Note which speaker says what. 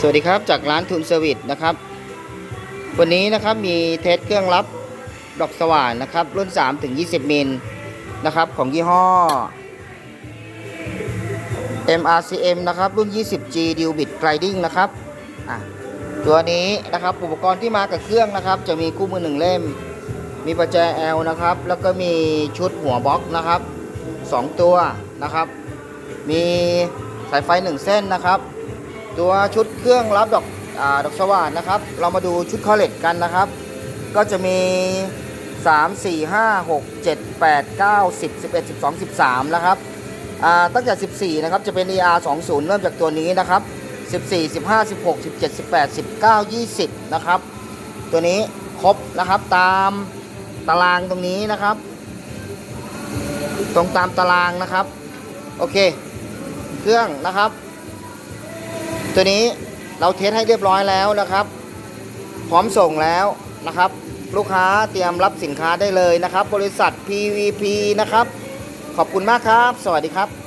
Speaker 1: สวัสดีครับจากร้านทุนเซอร์วิสนะครับ วันนี้นะครับมีเทสเครื่องรับดอกสว่านนะครับ รุ่น 3 ถึง 20 มิลนะครับของยี่ห้อ MRCM นะครับ รุ่น 20G Dual b i t Gliding นะครับตัวนี้นะครับอุปกรณ์ที่มากับเครื่องนะครับ จะมีคู่มือหนึ่งเล่ม มีประแจ L นะครับ แล้วก็มีชุดหัวบล็อกนะครับ 2 ตัวนะครับ มีสายไฟ 1 เส้นนะครับ ตัวชุดเครื่องรับดอกอดอกสว่านนะครับ เรามาดูชุดคอเลตกันนะครับ ก็จะมี 3 4 5 6 7 8 9 10 11 12 13 นะครับอ่าตั้งแต่ 14 นะครับ จะเป็น ER 20 เริ่มจากตัวนี้นะครับ 14 15 16 17 18 19 20 นะครับ ตัวนี้ครบนะครับตามตารางตรงนี้นะครับ ตรงตามตารางนะครับ โอเค เครื่องนะครับ ตัวนี้เราเทสให้เรียบร้อยแล้วนะครับ พร้อมส่งแล้วนะครับ ลูกค้าเตรียมรับสินค้าได้เลยนะครับ บริษัท PVP นะครับ ขอบคุณมากครับ สวัสดีครับ